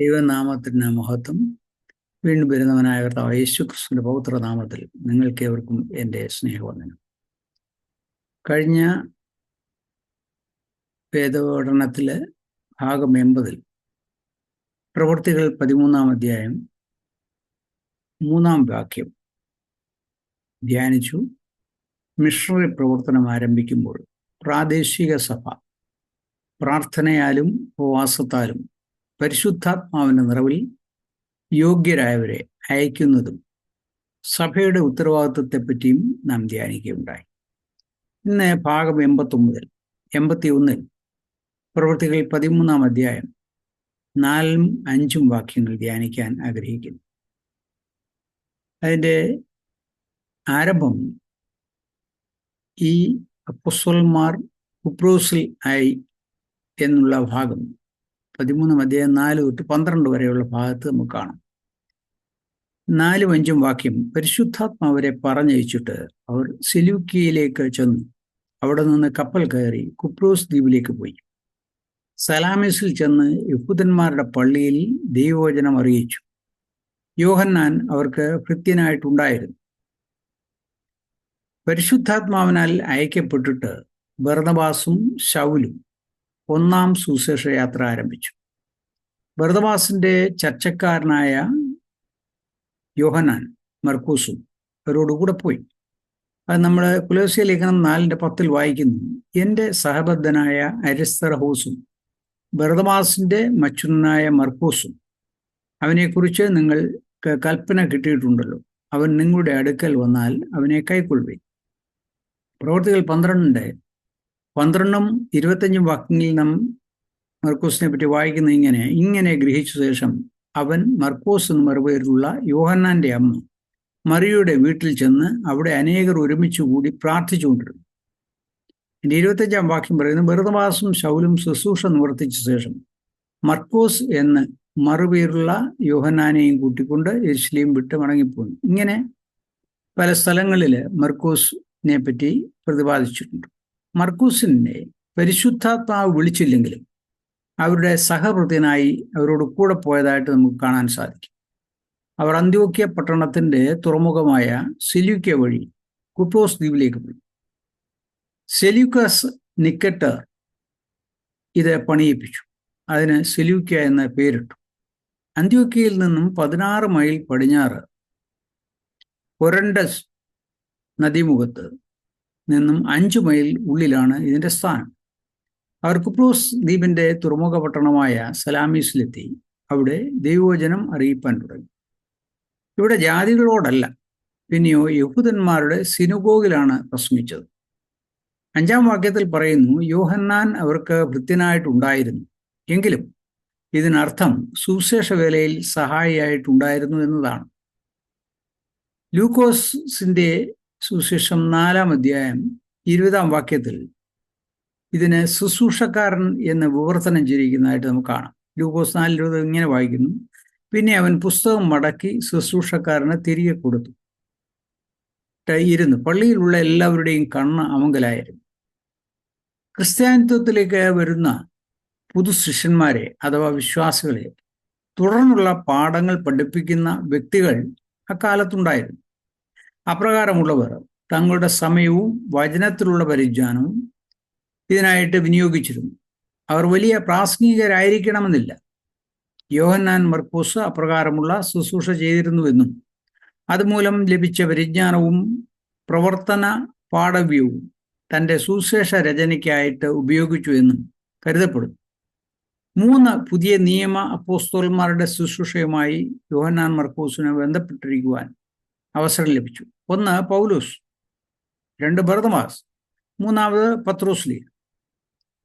ദൈവനാമത്തിന് മഹത്വം. വീണ്ടും വരുന്നവനായ കർത്താവ് യേശു ക്രിസ്തുവിന്റെ പൗത്രനാമത്തിൽ നിങ്ങൾക്ക് ഏവർക്കും എന്റെ സ്നേഹവന്ദനം. കഴിഞ്ഞ വേദപഠനത്തിലെ ഭാഗം എൺപതിൽ പ്രവൃത്തികൾ പതിമൂന്നാം അധ്യായം മൂന്നാം വാക്യം ധ്യാനിച്ചു. മിഷണറി പ്രവർത്തനം ആരംഭിക്കുമ്പോൾ പ്രാദേശിക സഭ പ്രാർത്ഥനയാലും ഉപവാസത്താലും പരിശുദ്ധാത്മാവിന്റെ നിറവിൽ യോഗ്യരായവരെ അയക്കുന്നതും സഭയുടെ ഉത്തരവാദിത്വത്തെപ്പറ്റിയും നാം ധ്യാനിക്കുകയുണ്ടായി. ഇന്ന് ഭാഗം എൺപത്തൊമ്പതിൽ എൺപത്തി ഒന്നിൽ പ്രവൃത്തികൾ പതിമൂന്നാം അധ്യായം നാലും അഞ്ചും വാക്യങ്ങൾ ധ്യാനിക്കാൻ ആഗ്രഹിക്കുന്നു. അതിന്റെ ആരംഭം ഈ അപ്പൊസ്വൽമാർ കുപ്രോസിൽ ആയി എന്നുള്ള ഭാഗം പതിമൂന്നാം അധ്യായം നാല് തൊട്ട് പന്ത്രണ്ട് വരെയുള്ള ഭാഗത്ത് നമുക്ക് കാണാം. നാലും അഞ്ചും വാക്യം. പരിശുദ്ധാത്മാവരെ പറഞ്ഞയച്ചിട്ട് അവർ സിലൂക്കിയയിലേക്ക് ചെന്നു. അവിടെ നിന്ന് കപ്പൽ കയറി കുപ്രോസ് ദ്വീപിലേക്ക് പോയി. സലാമിസിൽ ചെന്ന് യഹൂദന്മാരുടെ പള്ളിയിൽ ദൈവവചനം അറിയിച്ചു. യോഹന്നാൻ അവർക്ക് ഭൃത്യനായിട്ടുണ്ടായിരുന്നു പരിശുദ്ധാത്മാവിനാൽ അയക്കപ്പെട്ടിട്ട് ബർണബാസും ശൗലും ഒന്നാം സുശേഷ യാത്ര ആരംഭിച്ചു. ഭരതവാസിന്റെ ചർച്ചക്കാരനായ യോഹനാൻ മർക്കൂസും അവരോടുകൂടെ പോയി. അത് നമ്മൾ കുലോസ്യ ലേഖനം നാലിന്റെ പത്തിൽ വായിക്കുന്നു. എന്റെ സഹബദ്ധനായ അരിസ്തർ ഹൂസും ബർദമാസിന്റെ മച്ചുനായ മർക്കൂസും അവനെക്കുറിച്ച് നിങ്ങൾ കൽപ്പന കിട്ടിയിട്ടുണ്ടല്ലോ. അവൻ നിങ്ങളുടെ അടുക്കൽ വന്നാൽ അവനെ കൈക്കൊള്ളുവേ പ്രവർത്തികൾ പന്ത്രണ്ട് പന്ത്രണ്ടും ഇരുപത്തഞ്ചും വാക്യങ്ങളിൽ നാം മർക്കോസിനെ പറ്റി വായിക്കുന്ന ഇങ്ങനെ ഇങ്ങനെ ഗ്രഹിച്ച ശേഷം അവൻ മർക്കോസ് എന്ന് മറുപേരിലുള്ള യോഹന്നാന്റെ അമ്മ മറിയുടെ വീട്ടിൽ ചെന്ന് അവിടെ അനേകർ ഒരുമിച്ച് കൂടി പ്രാർത്ഥിച്ചുകൊണ്ടിരുന്നു എന്റെ ഇരുപത്തഞ്ചാം വാക്യം പറയുന്നു വെറുതവാസും ശൗലും ശുശ്രൂഷ നിവർത്തിച്ച ശേഷം മർക്കോസ് എന്ന് മറുപേരുള്ള യോഹന്നാനെയും കൂട്ടിക്കൊണ്ട് എരിശിലെയും വിട്ട് മടങ്ങിപ്പോന്നു. ഇങ്ങനെ പല സ്ഥലങ്ങളിൽ മർക്കോസിനെ പറ്റി പ്രതിപാദിച്ചിട്ടുണ്ട്. മർക്കൂസിനെ പരിശുദ്ധാത്മാവ് വിളിച്ചില്ലെങ്കിലും അവരുടെ സഹപ്രതിനായി അവരോട് കൂടെ പോയതായിട്ട് നമുക്ക് കാണാൻ സാധിക്കും. അവർ അന്ത്യോക്യ പട്ടണത്തിന്റെ തുറമുഖമായ സെല്യൂക്ക വഴി കുപ്രോസ് ദ്വീപിലേക്ക് പോയി. സെല്യൂക്കസ് നിക്കറ്റർ ഇത് പണിയിപ്പിച്ചു. അതിന് സെല്യൂക്ക എന്ന പേരിട്ടു. അന്ത്യോക്യയിൽ നിന്നും പതിനാറ് മൈൽ പടിഞ്ഞാറ് ഒരണ്ടസ് നദീമുഖത്ത് നിന്നും അഞ്ചു മൈൽ ഉള്ളിലാണ് ഇതിന്റെ സ്ഥാനം. അവർ കുപ്രൂസ് ദ്വീപിന്റെ തുറമുഖ പട്ടണമായ സലാമീസിലെത്തി. അവിടെ ദൈവവചനം അറിയിപ്പാൻ തുടങ്ങി. ഇവിടെ ജാതികളോടല്ല പിന്നെയോ യഹൂദന്മാരുടെ സിനുഗോഗിലാണ് പ്രശ്നിച്ചത് അഞ്ചാം വാക്യത്തിൽ പറയുന്നു യോഹന്നാൻ അവർക്ക് ഭൃത്യനായിട്ടുണ്ടായിരുന്നു എങ്കിലും ഇതിനർത്ഥം സുവിശേഷ വേലയിൽ സഹായിയായിട്ടുണ്ടായിരുന്നു എന്നതാണ്. ലൂക്കോസിന്റെ സുശേഷം നാലാം അധ്യായം ഇരുപതാം വാക്യത്തിൽ ഇതിന് ശുശ്രൂഷക്കാരൻ എന്ന് വിവർത്തനം ചെയ്തിരിക്കുന്നതായിട്ട് നമുക്ക് കാണാം. ലൂക്കോസ് നാല് ഇരുപത് ഇങ്ങനെ വായിക്കുന്നു. പിന്നെ അവൻ പുസ്തകം മടക്കി ശുശ്രൂഷക്കാരന് തിരികെ കൊടുത്തു. ഇരുന്നു പള്ളിയിലുള്ള എല്ലാവരുടെയും കണ്ണ് അമങ്കലായിരുന്നു ക്രിസ്ത്യാനിത്വത്തിലേക്ക് വരുന്ന പുതു ശിഷ്യന്മാരെ അഥവാ വിശ്വാസികളെ തുടർന്നുള്ള പാഠങ്ങൾ പഠിപ്പിക്കുന്ന വ്യക്തികൾ അക്കാലത്തുണ്ടായിരുന്നു. അപ്രകാരമുള്ളവർ തങ്ങളുടെ സമയവും വചനത്തിലുള്ള പരിജ്ഞാനവും ഇതിനായിട്ട് വിനിയോഗിച്ചിരുന്നു. അവർ വലിയ പ്രാസംഗികരായിരിക്കണമെന്നില്ല. യോഹന്നാൻ മർക്കൂസ് അപ്രകാരമുള്ള ശുശ്രൂഷ ചെയ്തിരുന്നുവെന്നും അതുമൂലം ലഭിച്ച പരിജ്ഞാനവും പ്രവർത്തന പാഠവ്യവും തന്റെ സുശേഷ രചനയ്ക്കായിട്ട് ഉപയോഗിച്ചു എന്നും കരുതപ്പെടുന്നു. മൂന്ന് പുതിയ നിയമ അപ്പോസ്തോൽമാരുടെ ശുശ്രൂഷയുമായി യോഹന്നാൻ മർക്കൂസിനെ ബന്ധപ്പെട്ടിരിക്കുവാൻ അവസരം ലഭിച്ചു. ഒന്ന് പൗലൂസ് രണ്ട് ഭരതമാസ് മൂന്നാമത് പത്രോസ്ലി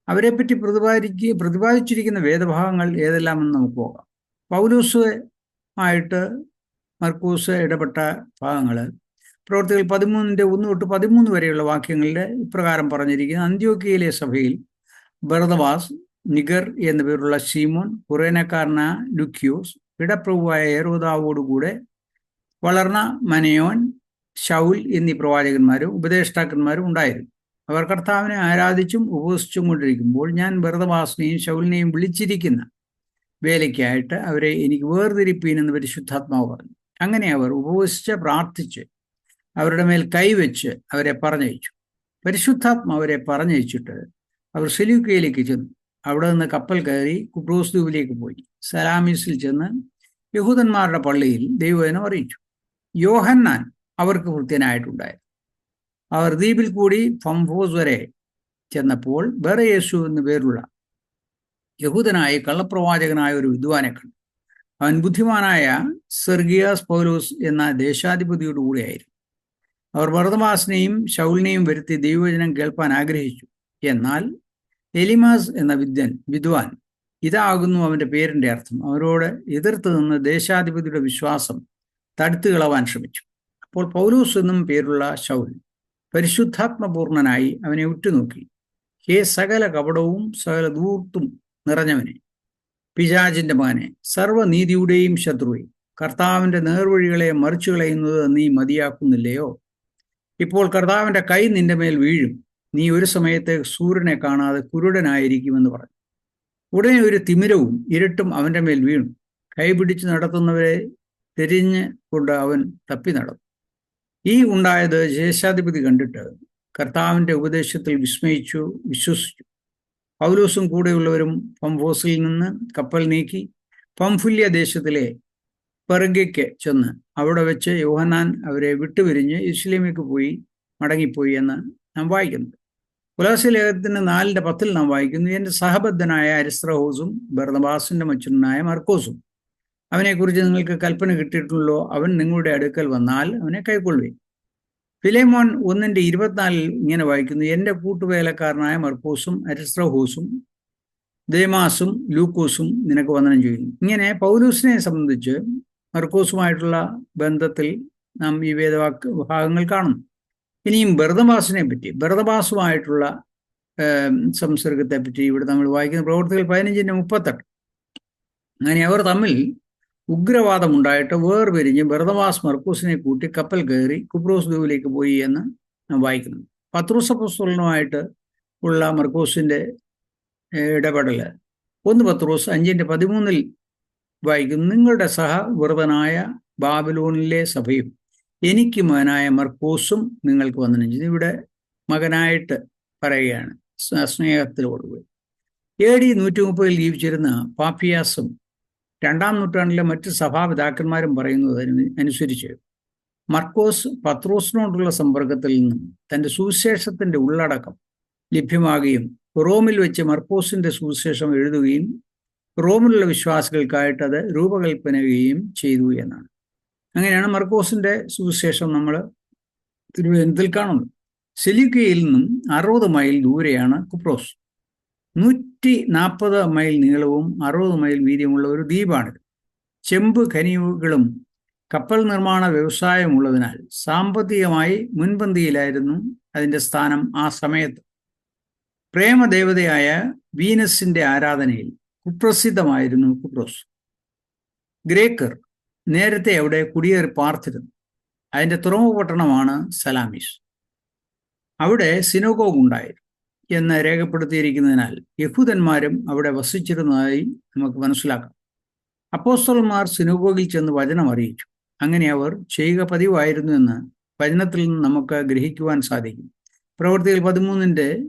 അവരെപ്പറ്റി പ്രതിപാദിക്ക് പ്രതിപാദിച്ചിരിക്കുന്ന വേദഭാഗങ്ങൾ ഏതെല്ലാമെന്ന് നമുക്ക് പോകാം. പൗലൂസ് ആയിട്ട് മർക്കൂസ് ഇടപെട്ട ഭാഗങ്ങൾ പ്രവർത്തികൾ പതിമൂന്നിന്റെ ഒന്ന് തൊട്ട് പതിമൂന്ന് വരെയുള്ള വാക്യങ്ങളിൽ ഇപ്രകാരം പറഞ്ഞിരിക്കുന്ന. അന്ത്യോക്കിയയിലെ സഭയിൽ ഭരതവാസ് നിഗർ എന്ന പേരുള്ള സീമോൻ കുറേനക്കാരന ലുക്യോസ് ഇടപ്രഭുവായ ഏറോദാവോടുകൂടെ വളർന്ന മനയോൻ ഷൗൽ എന്നീ പ്രവാചകന്മാരും ഉപദേഷ്ടാക്കന്മാരും ഉണ്ടായിരുന്നു. അവർ കർത്താവിനെ ആരാധിച്ചും ഉപവസിച്ചും കൊണ്ടിരിക്കുമ്പോൾ ഞാൻ ഭരതവാസിനെയും ശൗലിനെയും വിളിച്ചിരിക്കുന്ന വേലയ്ക്കായിട്ട് അവരെ എനിക്ക് വേർതിരിപ്പീനെന്ന് പരിശുദ്ധാത്മാവ് പറഞ്ഞു. അങ്ങനെ അവർ ഉപവസിച്ച് പ്രാർത്ഥിച്ച് അവരുടെ മേൽ കൈവച്ച് അവരെ പറഞ്ഞയച്ചു. പരിശുദ്ധാത്മാവ് അവരെ പറഞ്ഞയച്ചിട്ട് അവർ സെലൂക്കയിലേക്ക് ചെന്നു. അവിടെ നിന്ന് കപ്പൽ കയറി കുബ്രോസ് ദ്വീപിലേക്ക് പോയി. സലാമീസിൽ ചെന്ന് യഹൂദന്മാരുടെ പള്ളിയിൽ ദൈവവചനം അറിയിച്ചു. യോഹന്നാൻ അവർക്ക് കൃത്യനായിട്ടുണ്ടായിരുന്നു അവർ ദ്വീപിൽ കൂടി ഫംഫോസ് വരെ ചെന്നപ്പോൾ വേറെ യേശു എന്ന പേരുള്ള യഹൂദനായ കള്ളപ്രവാചകനായ ഒരു വിദ്വാനെ കണ്ടു. അവൻ ബുദ്ധിമാനായ സെർഗിയാസ് പൗലോസ് എന്ന ദേശാധിപതിയുടെ കൂടെയായിരുന്നു അവർ ഭരതവാസിനെയും ശൗലിനെയും വരുത്തി ദൈവവചനം കേൾപ്പാൻ ആഗ്രഹിച്ചു. എന്നാൽ എലിമാസ് എന്ന വിദ്യൻ വിദ്വാൻ ഇതാകുന്നു അവന്റെ പേരിന്റെ അർത്ഥം. അവരോട് എതിർത്ത് നിന്ന് ദേശാധിപതിയുടെ വിശ്വാസം തടുത്തു കളവാൻ ശ്രമിച്ചു. അപ്പോൾ പൗലൂസ് എന്നും പേരുള്ള ശൗൽ പരിശുദ്ധാത്മപൂർണനായി അവനെ ഉറ്റുനോക്കി. ഹേ സകല കപടവും സകല ദൂർത്തും നിറഞ്ഞവനെ പിശാചിന്റെ മകനെ സർവനീതിയുടെയും ശത്രുവെ കർത്താവിന്റെ നേർവഴികളെ മറിച്ചു കളയുന്നത് നീ മതിയാക്കുന്നില്ലയോ? ഇപ്പോൾ കർത്താവിന്റെ കൈ നിന്റെ മേൽ വീഴും. നീ ഒരു സമയത്ത് സൂര്യനെ കാണാതെ കുരുടനായിരിക്കുമെന്ന് പറഞ്ഞു. ഉടനെ ഒരു തിമിരവും ഇരുട്ടും അവന്റെ മേൽ വീണു. കൈപിടിച്ച് നടത്തുന്നവരെ തിരിഞ്ഞ് കൊണ്ട് അവൻ തപ്പി നടന്നു. ഈ ഉണ്ടായത് ശേഷാധിപതി കണ്ടിട്ട് കർത്താവിന്റെ ഉപദേശത്തിൽ വിസ്മയിച്ചു വിശ്വസിച്ചു. പൗലോസും കൂടെയുള്ളവരും പംഫോസിൽ നിന്ന് കപ്പൽ നീക്കി പംഫുല്യ ദേശത്തിലെ പെറുഗയ്ക്ക് ചെന്ന് അവിടെ വെച്ച് യോഹന്നാൻ അവരെ വിട്ടുപിരിഞ്ഞ് ഇസ്ലേമിലേക്ക് പോയി മടങ്ങിപ്പോയി എന്ന് നാം വായിക്കുന്നത് പുലാസി ലേഖനത്തിന് നാലിന്റെ പത്തിൽ നാം വായിക്കുന്നു എന്റെ സഹബദ്ധനായ അരിസ്ത്രഹോസും ബർണബാസിന്റെ മച്ചുനായ മർക്കോസും അവനെക്കുറിച്ച് നിങ്ങൾക്ക് കൽപ്പന കിട്ടിയിട്ടുള്ളോ? അവൻ നിങ്ങളുടെ അടുക്കൽ വന്നാൽ അവനെ കൈക്കൊള്ളി ഫിലേമോൻ ഒന്നിന്റെ ഇരുപത്തിനാലിൽ ഇങ്ങനെ വായിക്കുന്നു എന്റെ കൂട്ടുവേലക്കാരനായ മർക്കോസും അരിസ്ത്രഹോസും ദേമാസും ലൂക്കോസും നിനക്ക് വന്ദനം ചെയ്യുന്നു. ഇങ്ങനെ പൗലൂസിനെ സംബന്ധിച്ച് മർക്കോസുമായിട്ടുള്ള ബന്ധത്തിൽ നാം ഈ വേദവാക്ക് ഭാഗങ്ങൾ കാണുന്നു. ഇനിയും ഭരതബാസിനെ പറ്റി ഭരതബാസുമായിട്ടുള്ള സംസർഗത്തെ പറ്റി ഇവിടെ നമ്മൾ വായിക്കുന്ന പ്രവർത്തികൾ പതിനഞ്ചിന്റെ മുപ്പത്തെട്ട്. അങ്ങനെ അവർ തമ്മിൽ ഉഗ്രവാദമുണ്ടായിട്ട് വേർപിരിഞ്ഞ് ബർദമാസ് മർക്കൂസിനെ കൂട്ടി കപ്പൽ കയറി കുബ്രോസ് ദ്വീപിലേക്ക് പോയി എന്ന് വായിക്കുന്നു. പത്രൂസ പുസ്തകനുമായിട്ട് ഉള്ള മർക്കൂസിന്റെ ഇടപെടൽ ഒന്ന് പത്രൂസ് അഞ്ചിന്റെ പതിമൂന്നിൽ വായിക്കുന്നു നിങ്ങളുടെ സഹവൃതനായ ബാബിലോണിലെ സഭയും എനിക്ക് മകനായ മർക്കൂസും നിങ്ങൾക്ക് ചെയ്തു ഇവിടെ മകനായിട്ട് പറയുകയാണ് സ്നേഹത്തിലോടുകൂടി. എ ഡി നൂറ്റി മുപ്പതിൽ ജീവിച്ചിരുന്ന പാപ്പിയാസും രണ്ടാം നൂറ്റാണ്ടിലെ മറ്റ് സഭാപിതാക്കന്മാരും പറയുന്നത് അനുസരിച്ച് മർക്കോസ് പത്രോസിനോടുള്ള സമ്പർക്കത്തിൽ നിന്നും തന്റെ സുവിശേഷത്തിന്റെ ഉള്ളടക്കം ലഭ്യമാകുകയും റോമിൽ വെച്ച് മർക്കോസിന്റെ സുവിശേഷം എഴുതുകയും റോമിലുള്ള വിശ്വാസികൾക്കായിട്ട് അത് രൂപകൽപ്പനയുകയും ചെയ്തു എന്നാണ്. അങ്ങനെയാണ് മർക്കോസിന്റെ സുവിശേഷം നമ്മൾ തിരുവനന്തപുരത്തിൽ കാണുന്നത് സെലിക്കയിൽ നിന്നും അറുപത് മൈൽ ദൂരെയാണ് കുപ്രോസ്. നൂറ്റി നാൽപ്പത് മൈൽ നീളവും അറുപത് മൈൽ വീതിയുമുള്ള ഒരു ദ്വീപാണിത്. ചെമ്പ് ഖനികളും കപ്പൽ നിർമ്മാണ വ്യവസായമുള്ളതിനാൽ സാമ്പത്തികമായി മുൻപന്തിയിലായിരുന്നു അതിന്റെ സ്ഥാനം ആ സമയത്ത്. പ്രേമദേവതയായ വീനസിന്റെ ആരാധനയിൽ കുപ്രസിദ്ധമായിരുന്നു കുപ്രോസ്. ഗ്രേക്കർ നേരത്തെ അവിടെ കുടിയേറി പാർത്തിരുന്നു. അതിന്റെ തുറമുഖ പട്ടണമാണ് സലാമീസ്. അവിടെ സിനോഗോഗ് ഉണ്ടായിരുന്നു എന്ന് രേഖപ്പെടുത്തിയിരിക്കുന്നതിനാൽ യഹൂദന്മാരും അവിടെ വസിച്ചിരുന്നതായി നമുക്ക് മനസ്സിലാക്കാം. അപ്പോസ്റ്റൽമാർ സിനുഭോഗിൽ ചെന്ന് വചനം അറിയിച്ചു. അങ്ങനെ അവർ ചെയ്യുക പതിവായിരുന്നു എന്ന് വചനത്തിൽ നിന്ന് നമുക്ക് ഗ്രഹിക്കുവാൻ സാധിക്കും. പ്രവൃത്തികൾ പതിമൂന്നിന്റെ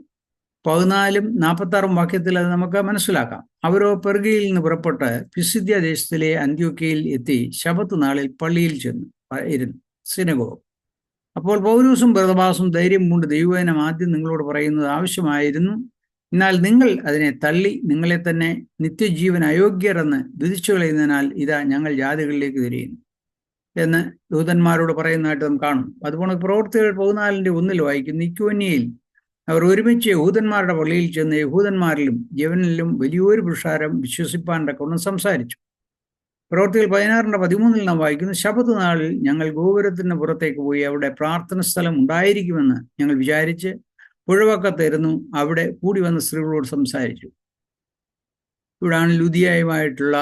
പതിനാലും നാൽപ്പത്താറും വാക്യത്തിൽ അത് നമുക്ക് മനസ്സിലാക്കാം. അവരോ പെർഗയിൽ നിന്ന് പുറപ്പെട്ട് പിസിദ്യ ദേശത്തിലെ അന്ത്യോക്കയിൽ എത്തി ശബത്ത് നാളിൽ പള്ളിയിൽ ചെന്നു ഇരുന്നു സിനഗോ അപ്പോൾ പൗരൂസും ബർദബാസും ധൈര്യം കൊണ്ട് ദൈവവചനം ആദ്യം നിങ്ങളോട് പറയുന്നത് ആവശ്യമായിരുന്നു. എന്നാൽ നിങ്ങൾ അതിനെ തള്ളി നിങ്ങളെ തന്നെ നിത്യജീവൻ അയോഗ്യരെന്ന് വിധിച്ചു കളയുന്നതിനാൽ ഇതാ ഞങ്ങൾ ജാതികളിലേക്ക് തിരിയുന്നു എന്ന് ദൂതന്മാരോട് പറയുന്നതായിട്ട് നാം കാണും അതുപോലെ പ്രവർത്തികൾ പതിനാലിന്റെ ഒന്നിൽ വായിക്കും ഇക്യോന്യയിൽ അവർ ഒരുമിച്ച് യഹൂദന്മാരുടെ പള്ളിയിൽ ചെന്ന് യഹൂദന്മാരിലും യവനിലും വലിയൊരു പുരുഷാരം വിശ്വസിപ്പാന്റെ കൊണ്ട് സംസാരിച്ചു. പ്രവർത്തികൾ പതിനാറിന്റെ പതിമൂന്നിൽ നാം വായിക്കുന്നു ശബത്ത് നാളിൽ ഞങ്ങൾ ഗോപുരത്തിന് പുറത്തേക്ക് പോയി അവിടെ പ്രാർത്ഥന സ്ഥലം ഉണ്ടായിരിക്കുമെന്ന് ഞങ്ങൾ വിചാരിച്ച് പുഴവക്കത്തിരുന്നു അവിടെ കൂടി വന്ന സ്ത്രീകളോട് സംസാരിച്ചു. ഇവിടാണ് ലുതിയായുമായിട്ടുള്ള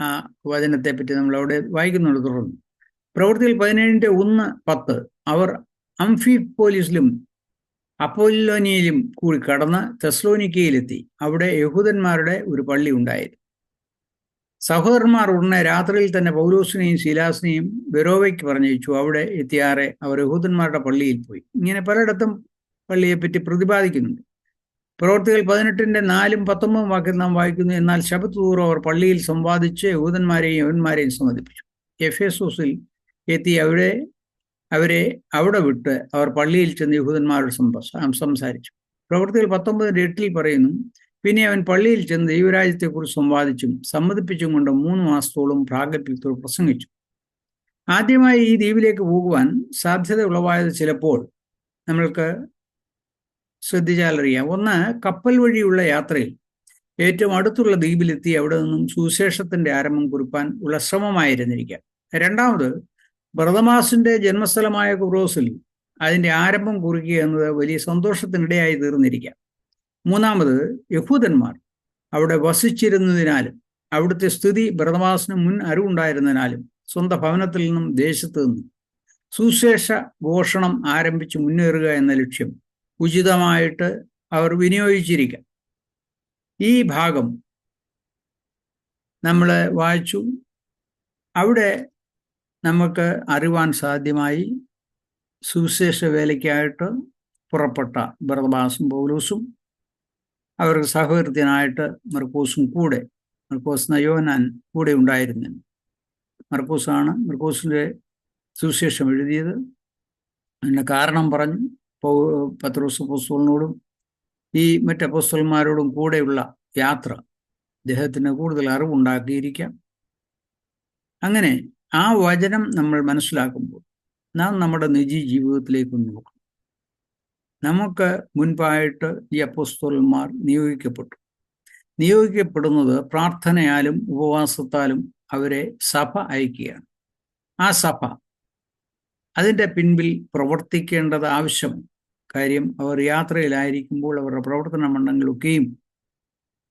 ആ വചനത്തെ പറ്റി നമ്മൾ അവിടെ വായിക്കുന്നുണ്ട് തുടർന്ന്. പ്രവൃത്തിയിൽ പതിനേഴിന്റെ ഒന്ന് പത്ത് അവർ അംഫി പോലീസിലും അപ്പോലോനിയയിലും കൂടി കടന്ന് തെസ്ലോനിക്കയിലെത്തി. അവിടെ യഹൂദന്മാരുടെ ഒരു പള്ളി ഉണ്ടായിരുന്നു. സഹോദരന്മാർ ഉടനെ രാത്രിയിൽ തന്നെ പൗലോസിനെയും ശീലാസിനെയും വെറോവയ്ക്ക് പറഞ്ഞയച്ചു. അവിടെ എത്തിയാറെ അവർ യഹൂദന്മാരുടെ പള്ളിയിൽ പോയി. ഇങ്ങനെ പലയിടത്തും പള്ളിയെപ്പറ്റി പ്രതിപാദിക്കുന്നുണ്ട്. പ്രവർത്തികൾ പതിനെട്ടിന്റെ നാലും പത്തൊമ്പതും വാക്കിൽ നാം വായിക്കുന്നു. എന്നാൽ ശബത്തോറും അവർ പള്ളിയിൽ സംവാദിച്ച് യഹൂദന്മാരെയും യവന്മാരെയും സമ്മതിപ്പിച്ചു എഫേസോസിൽ എത്തി അവിടെ അവരെ അവിടെ വിട്ട് അവർ പള്ളിയിൽ ചെന്ന് യഹൂദന്മാരോട് സംസാരിച്ചു. പ്രവൃത്തികൾ പത്തൊമ്പതിന്റെ എട്ടിൽ പറയുന്നു പിന്നെ അവൻ പള്ളിയിൽ ചെന്ന് ദൈവരാജ്യത്തെക്കുറിച്ച് സംവാദിച്ചും സമ്മതിപ്പിച്ചും കൊണ്ട് മൂന്ന് മാസത്തോളം പ്രാഗൽഭ്യത്തോട് പ്രസംഗിച്ചു. ആദ്യമായി ഈ ദ്വീപിലേക്ക് പോകുവാൻ സാധ്യത ഉളവായത് ചിലപ്പോൾ നമ്മൾക്ക് ശ്രദ്ധിച്ചാലറിയാം. ഒന്ന് കപ്പൽ വഴിയുള്ള യാത്രയിൽ ഏറ്റവും അടുത്തുള്ള ദ്വീപിലെത്തി അവിടെ നിന്നും സുവിശേഷത്തിന്റെ ആരംഭം കുറിപ്പാൻ ഉള്ള ശ്രമമായിരുന്നിരിക്കാം. രണ്ടാമത് ബ്രതമാസിന്റെ ജന്മസ്ഥലമായ കുറോസിൽ അതിന്റെ ആരംഭം കുറിക്കുക എന്നത് വലിയ സന്തോഷത്തിനിടയായി തീർന്നിരിക്കാം. മൂന്നാമത് യഹൂദന്മാർ അവിടെ വസിച്ചിരുന്നതിനാലും അവിടുത്തെ സ്ഥിതി ഭരതവാസിന് മുൻ അറിവുണ്ടായിരുന്നതിനാലും സ്വന്തം ഭവനത്തിൽ നിന്നും ദേശത്ത് നിന്നും സുശേഷ ഘോഷണം ആരംഭിച്ച് മുന്നേറുക എന്ന ലക്ഷ്യം ഉചിതമായിട്ട് അവർ വിനിയോഗിച്ചിരിക്കാം. ഈ ഭാഗം നമ്മൾ വായിച്ചു. അവിടെ നമുക്ക് അറിവാൻ സാധ്യമായി സുവിശേഷ വേലയ്ക്കായിട്ട് പുറപ്പെട്ട ബർദബാസും പൗലൂസും അവർക്ക് സഹകൃത്യനായിട്ട് മർക്കൂസും കൂടെ മർക്കോസ് നയോനാൻ കൂടെ ഉണ്ടായിരുന്നു. മർക്കൂസാണ് മർക്കൂസിന്റെ സുവിശേഷം എഴുതിയത്. അതിന്റെ കാരണം പറഞ്ഞ്. പത്രോസ് അപ്പോസ്തോലിനോടും ഈ മറ്റ് അപ്പോസ്തോലന്മാരോടും കൂടെയുള്ള യാത്ര അദ്ദേഹത്തിന് കൂടുതൽ അറിവുണ്ടാക്കിയിരിക്കാം. അങ്ങനെ ആ വചനം നമ്മൾ മനസ്സിലാക്കുമ്പോൾ നാം നമ്മുടെ നിജീ ജീവിതത്തിലേക്ക് നോക്കണം നമുക്ക് മുൻപായിട്ട് ഈ അപ്പോസ്തോലന്മാർ നിയോഗിക്കപ്പെട്ടു. നിയോഗിക്കപ്പെടുന്നത് പ്രാർത്ഥനയാലും ഉപവാസത്താലും അവരെ സഭ അയക്കുകയാണ്. ആ സഭ അതിന്റെ പിൻപിൽ പ്രവർത്തിക്കേണ്ടത് ആവശ്യമാണ് കാര്യം അവർ യാത്രയിലായിരിക്കുമ്പോൾ അവരുടെ പ്രവർത്തന മണ്ഡലങ്ങളൊക്കെയും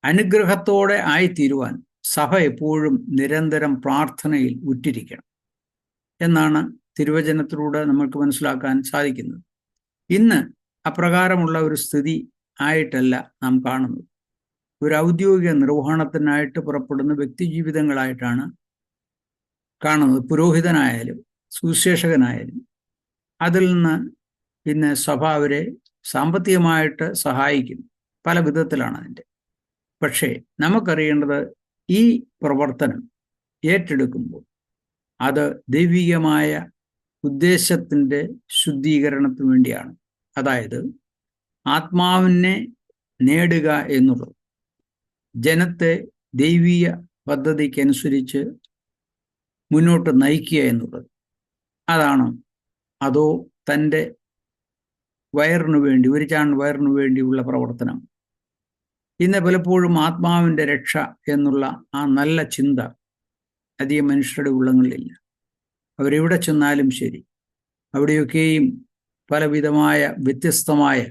അനുഗ്രഹത്തോടെ ആയിത്തീരുവാൻ സഭ എപ്പോഴും നിരന്തരം പ്രാർത്ഥനയിൽ ഉറ്റിരിക്കണം എന്നാണ് തിരുവചനത്തിലൂടെ നമ്മൾക്ക് മനസ്സിലാക്കാൻ സാധിക്കുന്നത്. ഇന്ന് അപ്രകാരമുള്ള ഒരു സ്ഥിതി ആയിട്ടല്ല നാം കാണുന്നത്. ഒരു ഔദ്യോഗിക നിർവഹണത്തിനായിട്ട് പുറപ്പെടുന്ന വ്യക്തിജീവിതങ്ങളായിട്ടാണ് കാണുന്നത്. പുരോഹിതനായാലും സുവിശേഷകനായാലും അതിൽ നിന്ന് പിന്നെ സഭ അവരെ സാമ്പത്തികമായിട്ട് സഹായിക്കും പല വിധത്തിലാണ് അതിന്റെ. പക്ഷേ നമുക്കറിയേണ്ടത് ഈ പ്രവർത്തനം ഏറ്റെടുക്കുമ്പോൾ അത് ദൈവികമായ ഉദ്ദേശത്തിന്റെ ശുദ്ധീകരണത്തിന് വേണ്ടിയാണ്. അതായത് ആത്മാവിനെ നേടുക എന്നുള്ളത്. ജനത്തെ ദൈവീയ പദ്ധതിക്കനുസരിച്ച് മുന്നോട്ട് നയിക്കുക എന്നുള്ളത്. അതാണ് അതോ തന്റെ വയറിനു വേണ്ടി ഒരു ചാൺ വയറിനു വേണ്ടിയുള്ള പ്രവർത്തനം. ഇന്ന് പലപ്പോഴും ആത്മാവിന്റെ രക്ഷ എന്നുള്ള ആ നല്ല ചിന്ത അധികം മനുഷ്യരുടെ ഉള്ളങ്ങളിലില്ല. അവരെവിടെ ചെന്നാലും ശരി. അവിടെയൊക്കെയും പലവിധമായ വ്യത്യസ്തമായ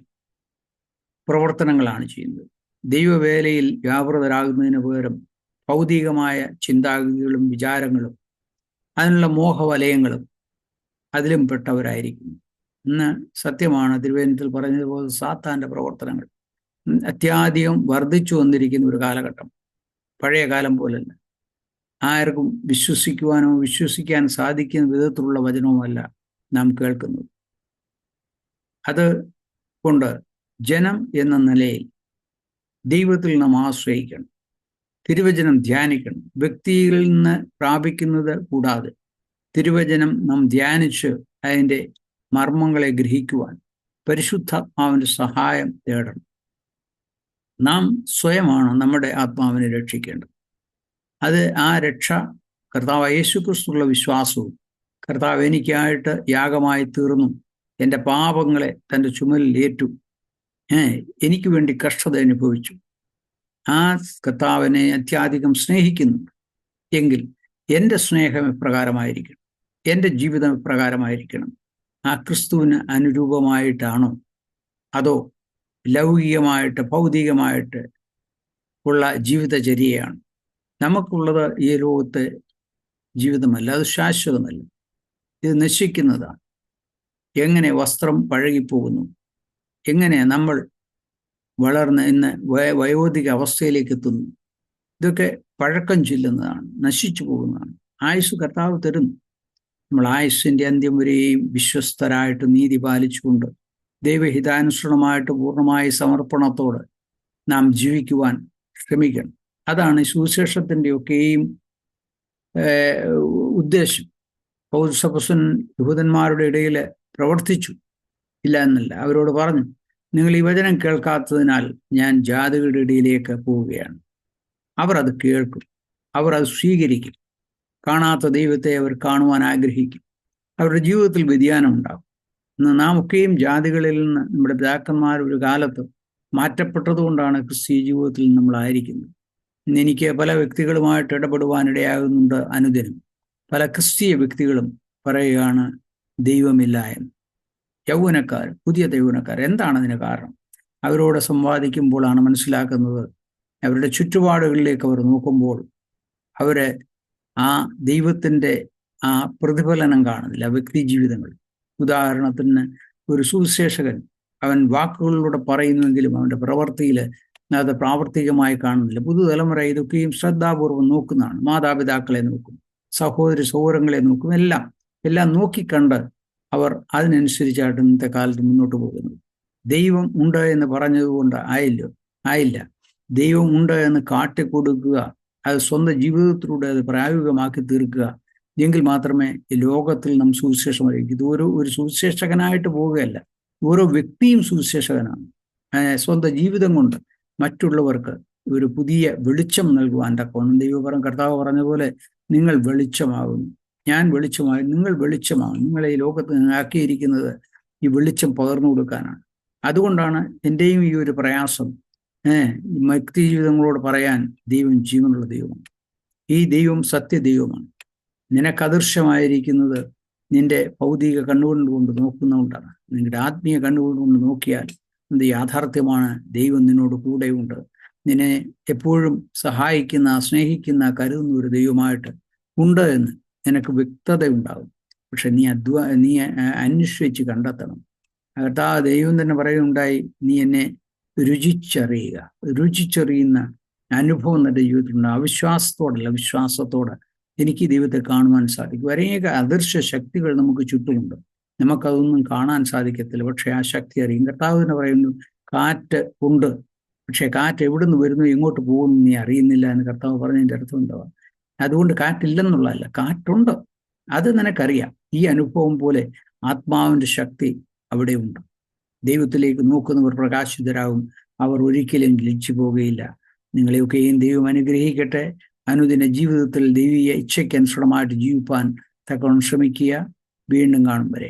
പ്രവർത്തനങ്ങളാണ് ചെയ്യുന്നത്. ദൈവവേലയിൽ വ്യാപൃതരാകുന്നതിന് പകരം ഭൗതികമായ ചിന്താഗതികളും വിചാരങ്ങളും അതിനുള്ള മോഹവലയങ്ങളും അതിലും പെട്ടവരായിരിക്കുന്നു. ഇന്ന് സത്യമാണ് തിരുവേനത്തിൽ പറഞ്ഞതുപോലെ സാത്താന്റെ പ്രവർത്തനങ്ങൾ അത്യാധികം വർദ്ധിച്ചു വന്നിരിക്കുന്ന ഒരു കാലഘട്ടം. പഴയ കാലം പോലല്ല. ആർക്കും വിശ്വസിക്കുവാനോ വിശ്വസിക്കാൻ സാധിക്കുന്ന വിധത്തിലുള്ള വചനവുമല്ല നാം കേൾക്കുന്നത്. അത് കൊണ്ട് ജനം എന്ന നിലയിൽ ദൈവത്തിൽ നാം ആശ്രയിക്കണം. തിരുവചനം ധ്യാനിക്കണം. വ്യക്തിയിൽ നിന്ന് പ്രാപിക്കുന്നത് കൂടാതെ തിരുവചനം നാം ധ്യാനിച്ച് അതിന്റെ മർമ്മങ്ങളെ ഗ്രഹിക്കുവാൻ പരിശുദ്ധാത്മാവിന്റെ സഹായം തേടണം. നാം സ്വയമാണ് നമ്മുടെ ആത്മാവിനെ രക്ഷിക്കേണ്ടത്. അത് ആ രക്ഷ കർത്താവ് യേശുക്രിസ്തുള്ള വിശ്വാസവും കർത്താവ് എനിക്കായിട്ട് യാഗമായി തീർന്നു. എന്റെ പാപങ്ങളെ തന്റെ ചുമലിൽ ഏറ്റു. എനിക്ക് വേണ്ടി കഷ്ടത അനുഭവിച്ചു. ആ കർത്താവിനെ അത്യാധികം സ്നേഹിക്കുന്നുണ്ട് എങ്കിൽ എന്റെ സ്നേഹം ഇപ്രകാരമായിരിക്കണം എന്റെ ജീവിതം ഇപ്രകാരമായിരിക്കണം ആ ക്രിസ്തുവിന് അനുരൂപമായിട്ടാണോ? അതോ ലൗകികമായിട്ട് ഭൗതികമായിട്ട് ഉള്ള ജീവിതചര്യയാണ്? നമുക്കുള്ളത് ഈ ലോകത്തെ ജീവിതമല്ല അത് ശാശ്വതമല്ല. ഇത് നശിക്കുന്നതാണ്. എങ്ങനെ വസ്ത്രം പഴകിപ്പോകുന്നു? എങ്ങനെ നമ്മൾ വളർന്ന് ഇന്ന് വയോധിക അവസ്ഥയിലേക്ക് എത്തുന്നു? ഇതൊക്കെ പഴക്കം ചെല്ലുന്നതാണ് നശിച്ചു പോകുന്നതാണ്. ആയുസ് കർത്താവ് തരുന്നു. നമ്മൾ ആയുസ്സിന്റെ അന്ത്യം വരെയും വിശ്വസ്തരായിട്ട് നീതി പാലിച്ചുകൊണ്ട് ദൈവഹിതാനുസൃണമായിട്ട് പൂർണമായ സമർപ്പണത്തോടെ നാം ജീവിക്കുവാൻ ശ്രമിക്കണം. അതാണ് സുവിശേഷത്തിന്റെ ഒക്കെയും ഉദ്ദേശം. പൗരസപസൻ യഹൂദന്മാരുടെ ഇടയിൽ പ്രവർത്തിച്ചു. ഇല്ല എന്നല്ല അവരോട് പറഞ്ഞു നിങ്ങൾ ഈ വചനം കേൾക്കാത്തതിനാൽ ഞാൻ ജാതികളുടെ ഇടയിലേക്ക് പോവുകയാണ്. അവർ അത് കേൾക്കും അവർ അത് സ്വീകരിക്കും. കാണാത്ത ദൈവത്തെ അവർ കാണുവാൻ ആഗ്രഹിക്കും. അവരുടെ ജീവിതത്തിൽ വ്യതിയാനം ഉണ്ടാകും. ഇന്ന് നാം ഒക്കെയും ജാതികളിൽ നിന്ന് നമ്മുടെ പിതാക്കന്മാർ ഒരു കാലത്ത് മാറ്റപ്പെട്ടതുകൊണ്ടാണ് ക്രിസ്തീയ ജീവിതത്തിൽ നമ്മളായിരിക്കുന്നത് ഇന്ന് എനിക്ക് പല വ്യക്തികളുമായിട്ട് ഇടപെടുവാൻ ഇടയാകുന്നുണ്ട് അനുദിനം. പല ക്രിസ്തീയ വ്യക്തികളും പറയുകയാണ് ദൈവമില്ല എന്ന്. യൗവനക്കാർ പുതിയ യൗവനക്കാർ എന്താണ് അതിന് കാരണം? അവരോട് സംവാദിക്കുമ്പോഴാണ് മനസ്സിലാക്കുന്നത്. അവരുടെ ചുറ്റുപാടുകളിലേക്ക് അവർ നോക്കുമ്പോൾ അവരെ ആ ദൈവത്തിന്റെ ആ പ്രതിഫലനം കാണുന്നില്ല വ്യക്തി ജീവിതങ്ങൾ. ഉദാഹരണത്തിന് ഒരു സുവിശേഷകൻ അവൻ വാക്കുകളിലൂടെ പറയുന്നുവെങ്കിലും അവന്റെ പ്രവൃത്തിയിൽ അത് പ്രാവർത്തികമായി കാണുന്നില്ല. പുതുതലമുറ ഇതൊക്കെയും ശ്രദ്ധാപൂർവം നോക്കുന്നതാണ്. മാതാപിതാക്കളെ നോക്കും സഹോദരി സൗരങ്ങളെ നോക്കും എല്ലാം. എല്ലാം നോക്കിക്കണ്ട് അവർ അതിനനുസരിച്ചായിട്ട് ഇന്നത്തെ കാലത്ത് മുന്നോട്ട് പോകുന്നു. ദൈവം ഉണ്ട് എന്ന് പറഞ്ഞതുകൊണ്ട് ആയില്ലോ ആയില്ല. ദൈവം ഉണ്ട് എന്ന് കാട്ടിക്കൊടുക്കുക അത് സ്വന്തം ജീവിതത്തിലൂടെ അത് പ്രായോഗികമാക്കി തീർക്കുക. എങ്കിൽ മാത്രമേ ഈ ലോകത്തിൽ നാം സുവിശേഷം അറിയിക്കും. ഇത് ഓരോ ഒരു സുവിശേഷകനായിട്ട് പോവുകയല്ല. ഓരോ വ്യക്തിയും സുവിശേഷകനാണ്. സ്വന്തം ജീവിതം കൊണ്ട് മറ്റുള്ളവർക്ക് ഒരു പുതിയ വെളിച്ചം നൽകുവാൻ തക്കവണ്ണം ദൈവപരം കർത്താവ് പറഞ്ഞ പോലെ നിങ്ങൾ വെളിച്ചമാകുന്നു. ഞാൻ വെളിച്ചമായി നിങ്ങൾ വെളിച്ചമാകും നിങ്ങളെ ഈ ലോകത്ത് ആക്കിയിരിക്കുന്നത് ഈ വെളിച്ചം പകർന്നു കൊടുക്കാനാണ്. അതുകൊണ്ടാണ് എന്റെയും ഈ ഒരു പ്രയാസം വ്യക്തി ജീവിതങ്ങളോട് പറയാൻ ദൈവം ജീവനുള്ള ദൈവമാണ്. ഈ ദൈവം സത്യദൈവമാണ്. ദൈവമാണ് നിനക്കദൃശ്യമായിരിക്കുന്നത് നിന്റെ ഭൗതിക കണ്ണുകൊണ്ട് നോക്കുന്നതുകൊണ്ടാണ്. നിങ്ങളുടെ ആത്മീയ കണ്ണുകൊണ്ട് നോക്കിയാൽ എന്ത് യാഥാർത്ഥ്യമാണ്? ദൈവം നിന്നോട് കൂടെയുണ്ട്. നിന്നെ എപ്പോഴും സഹായിക്കുന്ന സ്നേഹിക്കുന്ന കരുതുന്ന ഒരു ദൈവമായിട്ട് ഉണ്ട് എന്ന്. നിനക്ക് വ്യക്തത ഉണ്ടാകും പക്ഷെ നീ അധ്വ നീ അന്വേഷിച്ച് കണ്ടെത്തണം. കർത്താ ദൈവം തന്നെ പറയുന്നുണ്ടായി നീ എന്നെ രുചിച്ചറിയുക. രുചിച്ചറിയുന്ന അനുഭവം നിന്റെ ജീവിതത്തിലുണ്ട്. അവിശ്വാസത്തോടല്ല വിശ്വാസത്തോടെ എനിക്ക് ദൈവത്തെ കാണുവാൻ സാധിക്കും. അനേക അദൃശ്യ ശക്തികൾ നമുക്ക് ചുറ്റുമുണ്ട്. നമുക്കതൊന്നും കാണാൻ സാധിക്കത്തില്ല. പക്ഷേ ആ ശക്തി അറിയും. കർത്താവ് തന്നെ പറയുന്നു കാറ്റ് ഉണ്ട്. പക്ഷേ കാറ്റ് എവിടെ നിന്ന് വരുന്നു എങ്ങോട്ട് പോകുന്നു നീ അറിയുന്നില്ല എന്ന് കർത്താവ് പറഞ്ഞതിന്റെ അർത്ഥം ഉണ്ടാവുക അതുകൊണ്ട് കാറ്റില്ലെന്നുള്ളതല്ല കാറ്റുണ്ട് അത് നിനക്കറിയാം. ഈ അനുഭവം പോലെ ആത്മാവിന്റെ ശക്തി അവിടെയുണ്ട്. ദൈവത്തിലേക്ക് നോക്കുന്നവർ പ്രകാശിതരാകും. അവർ ഒരിക്കലും ലജ്ജു പോകുകയില്ല. നിങ്ങളെയൊക്കെയും ദൈവം അനുഗ്രഹിക്കട്ടെ. അനുദിന ജീവിതത്തിൽ ദൈവീയ ഇച്ഛയ്ക്കനുസൃതമായിട്ട് ജീവിപ്പാൻ തക്കവണ്ണം ശ്രമിക്കുക. വീണ്ടും കാണും വരെ.